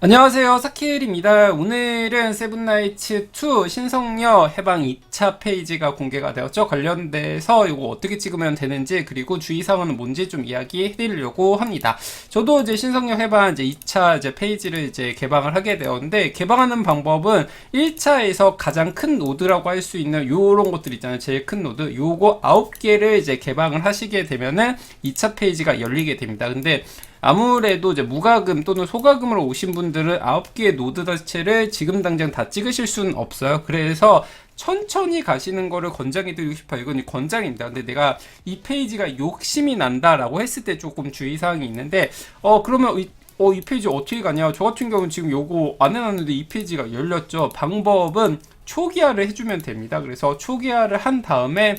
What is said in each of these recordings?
안녕하세요. 사키엘입니다. 오늘은 세븐나이츠2 신성녀 해방 2차 페이지가 공개가 되었죠. 관련돼서 이거 어떻게 찍으면 되는지 그리고 주의사항은 뭔지 좀 이야기해 드리려고 합니다. 저도 이제 신성녀 해방 이제 2차 이제 페이지를 이제 개방을 하게 되었는데 개방하는 방법은 1차에서 가장 큰 노드라고 할 수 있는 요런 것들 있잖아요. 제일 큰 노드. 요거 9개를 이제 개방을 하시게 되면은 2차 페이지가 열리게 됩니다. 근데 아무래도 이제 무과금 또는 소과금으로 오신 분들은 9개의 노드 자체를 지금 당장 다 찍으실 수는 없어요. 그래서 천천히 가시는 거를 권장해 드리고 싶어요. 이건 권장입니다. 근데 내가 이 페이지가 욕심이 난다라고 했을 때 조금 주의사항이 있는데, 어, 그러면 이, 어, 이 페이지 어떻게 가냐? 저 같은 경우는 지금 요거 안 해놨는데 이 페이지가 열렸죠. 방법은 초기화를 해주면 됩니다. 그래서 초기화를 한 다음에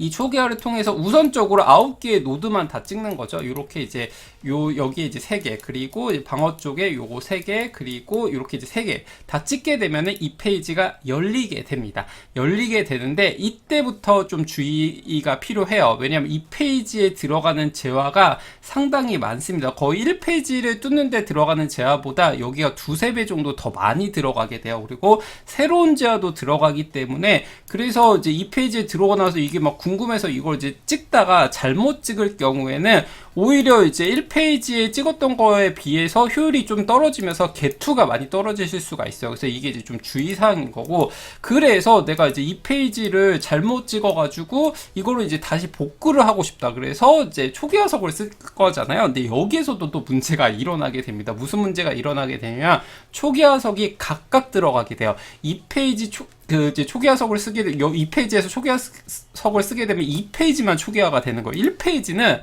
이 초기화를 통해서 우선적으로 9개의 노드만 다 찍는 거죠. 이렇게 이제 요 여기 이제 3개 그리고 방어 쪽에 요거 3개 그리고 이렇게 이제 3개 다 찍게 되면은 이 페이지가 열리게 됩니다. 열리게 되는데 이때부터 좀 주의가 필요해요. 왜냐하면 이 페이지에 들어가는 재화가 상당히 많습니다. 거의 1페이지를 뚫는데 들어가는 재화보다 여기가 두세 배 정도 더 많이 들어가게 돼요. 그리고 새로운 재화도 들어가기 때문에 그래서 이제 이 페이지에 들어가 나서 이게 막 궁금해서 이걸 이제 찍다가 잘못 찍을 경우에는 오히려 이제 1페이지에 찍었던 거에 비해서 효율이 좀 떨어지면서 개투가 많이 떨어지실 수가 있어요. 그래서 이게 이제 좀 주의사항인 거고, 그래서 내가 이제 이 페이지를 잘못 찍어가지고, 이거를 이제 다시 복구를 하고 싶다. 그래서 이제 초기 화석을 쓸 거잖아요. 근데 여기에서도 또 문제가 일어나게 됩니다. 무슨 문제가 일어나게 되냐? 초기 화석이 각각 들어가게 돼요. 이 페이지 초, 그 이제 초기화석을 쓰게 되, 이 페이지에서 초기화석을 쓰게 되면 이 페이지만 초기화가 되는 거예요. 1페이지는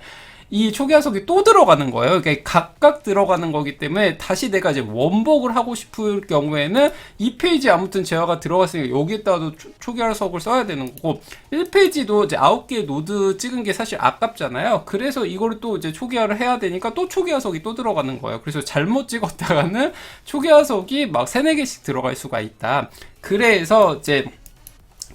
이 초기화석이 또 들어가는 거예요. 그러니까 각각 들어가는 거기 때문에 다시 내가 이제 원복을 하고 싶을 경우에는 이 페이지 아무튼 재화가 들어갔으니까 여기에다가도 초기화석을 써야 되는 거고 1페이지도 이제 9개의 노드 찍은 게 사실 아깝잖아요. 그래서 이거를 또 이제 초기화를 해야 되니까 또 초기화석이 또 들어가는 거예요. 그래서 잘못 찍었다가는 초기화석이 막 3, 4개씩 들어갈 수가 있다. 그래서 이제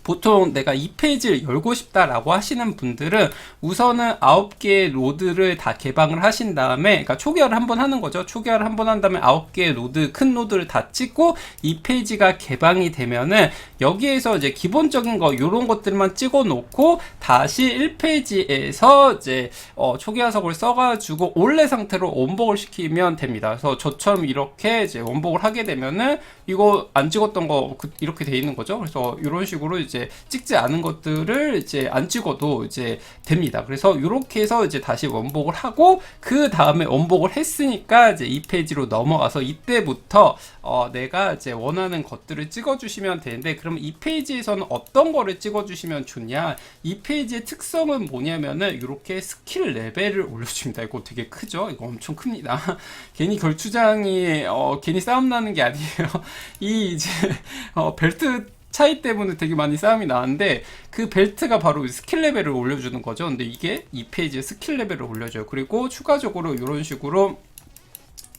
보통 내가 이 페이지를 열고 싶다라고 하시는 분들은 우선은 9개의 로드를 다 개방을 하신 다음에 그러니까 초기화를 한번 하는 거죠. 초기화를 한번 한 다음에 9개의 로드 큰 로드를 다 찍고 이 페이지가 개방이 되면은 여기에서 이제 기본적인 거 이런 것들만 찍어 놓고 다시 1페이지에서 이제 어, 초기화석을 써가지고 원래 상태로 원복을 시키면 됩니다. 그래서 저처럼 이렇게 이제 원복을 하게 되면은 이거 안 찍었던 거 그, 이렇게 돼 있는 거죠. 그래서 이런 식으로 이제 찍지 않은 것들을 이제 안 찍어도 이제 됩니다. 그래서 이렇게 해서 이제 다시 원복을 하고 그 다음에 원복을 했으니까 이제 이 페이지로 넘어가서 이때부터 어 내가 이제 원하는 것들을 찍어주시면 되는데 그럼 이 페이지에서는 어떤 거를 찍어주시면 좋냐? 이 페이지의 특성은 뭐냐면은 이렇게 스킬 레벨을 올려줍니다. 이거 되게 크죠? 이거 엄청 큽니다. 괜히 결투장이 어 괜히 싸움 나는 게 아니에요. 이 이제 어 벨트 차이 때문에 되게 많이 싸움이 나는데 그 벨트가 바로 스킬 레벨을 올려주는 거죠. 근데 이게 이 페이지에 스킬 레벨을 올려줘요. 그리고 추가적으로 이런 식으로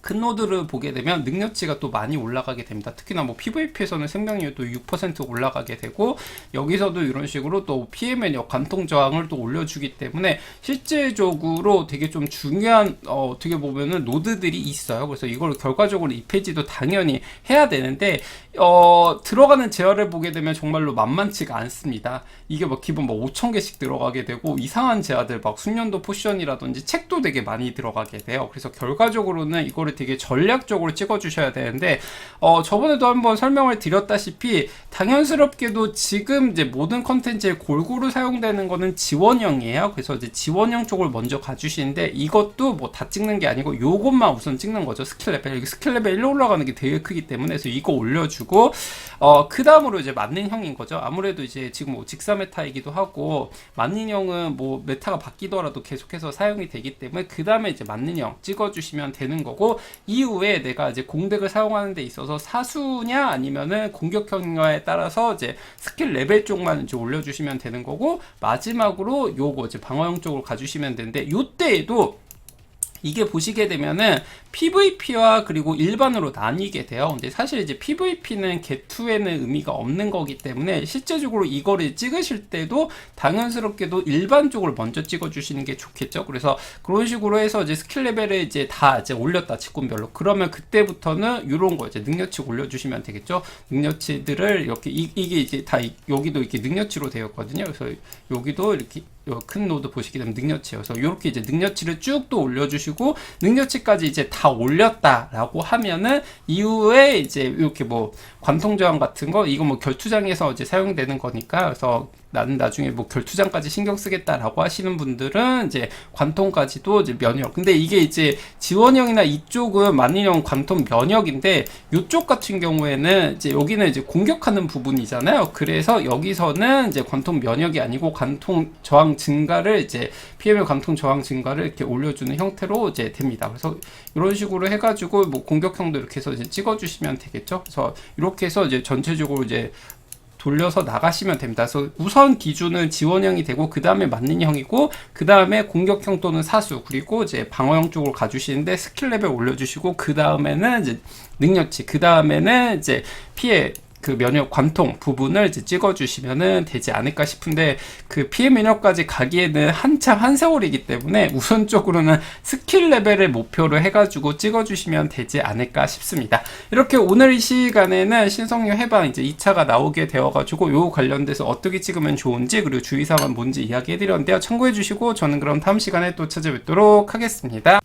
큰 노드를 보게 되면 능력치가 또 많이 올라가게 됩니다. 특히나 뭐 PVP에서는 생명률도 6% 올라가게 되고 여기서도 이런 식으로 또 면역 관통 저항을 또 올려주기 때문에 실제적으로 되게 좀 중요한 어, 어떻게 보면은 노드들이 있어요. 그래서 이걸 결과적으로 이 페이지도 당연히 해야 되는데 어, 들어가는 제어를 보게 되면 정말로 만만치가 않습니다. 이게 뭐 기본 뭐 5천 개씩 들어가게 되고 이상한 제어들 막 숙련도 포션이라든지 책도 되게 많이 들어가게 돼요. 그래서 결과적으로는 이거를 거를 되게 전략적으로 찍어주셔야 되는데 어, 저번에도 한번 설명을 드렸다시피 당연스럽게도 지금 이제 모든 컨텐츠에 골고루 사용되는 거는 지원형이에요. 그래서 이제 지원형 쪽을 먼저 가주시는데 이것도 뭐 다 찍는 게 아니고 요것만 우선 찍는 거죠. 스킬 레벨. 스킬 레벨 1로 올라가는 게 되게 크기 때문에 그래서 이거 올려주고 어, 그 다음으로 이제 맞는 형인 거죠. 아무래도 이제 지금 뭐 직사 메타이기도 하고 맞는 형은 뭐 메타가 바뀌더라도 계속해서 사용이 되기 때문에 그 다음에 이제 맞는 형 찍어주시면 되는 거고 이후에 내가 이제 공덱을 사용하는 데 있어서 사수냐 아니면은 공격형에 따라서 이제 스킬 레벨 쪽만 이제 올려주시면 되는 거고 마지막으로 요거 이제 방어형 쪽으로 가주시면 되는데 요때에도 이게 보시게 되면은 PVP와 그리고 일반으로 나뉘게 돼요. 근데 사실 이제 PVP는 개투에는 의미가 없는 거기 때문에 실제적으로 이거를 찍으실 때도 당연스럽게도 일반적으로 먼저 찍어주시는 게 좋겠죠. 그래서 그런 식으로 해서 이제 스킬 레벨을 이제 다 이제 올렸다 직군별로 그러면 그때부터는 이런 거 이제 능력치 올려주시면 되겠죠. 능력치들을 이렇게 이, 이게 이제 다 이- 여기도 이렇게 능력치로 되었거든요. 그래서 여기도 이렇게 요큰 노드 보시게 되면 능력치예요. 그래서 이렇게 이제 능력치를 쭉 또 올려주시고 능력치까지 이제 다 올렸다라고 하면은 이후에 이제 이렇게 뭐 관통 저항 같은 거 이거 뭐 결투장에서 이제 사용되는 거니까 그래서 나는 나중에 뭐 결투장까지 신경 쓰겠다라고 하시는 분들은 이제 관통까지도 이제 면역. 근데 이게 이제 지원형이나 이쪽은 만인형 관통 면역인데 이쪽 같은 경우에는 이제 여기는 이제 공격하는 부분이잖아요. 그래서 여기서는 이제 관통 면역이 아니고 관통 저항 증가를 이제 PM의 관통 저항 증가를 이렇게 올려주는 형태로 이제 됩니다. 그래서 이런 식으로 해가지고 뭐 공격형도 이렇게 해서 이제 찍어주시면 되겠죠. 그래서 이렇게 해서 이제 전체적으로 이제 돌려서 나가시면 됩니다. 그래서 우선 기준은 지원형이 되고 그 다음에 맞는형이고 그 다음에 공격형 또는 사수 그리고 이제 방어형 쪽으로 가주시는데 스킬 레벨 올려주시고 그 다음에는 이제 능력치 그 다음에는 이제 피해 그 면역 관통 부분을 이제 찍어주시면은 되지 않을까 싶은데 그 피해 면역까지 가기에는 한참 한 세월이기 때문에 우선적으로는 스킬 레벨을 목표로 해가지고 찍어주시면 되지 않을까 싶습니다. 이렇게 오늘 이 시간에는 신성류 해방 이제 2차가 나오게 되어가지고 요 관련돼서 어떻게 찍으면 좋은지 그리고 주의사항은 뭔지 이야기해드렸는데요. 참고해주시고 저는 그럼 다음 시간에 또 찾아뵙도록 하겠습니다.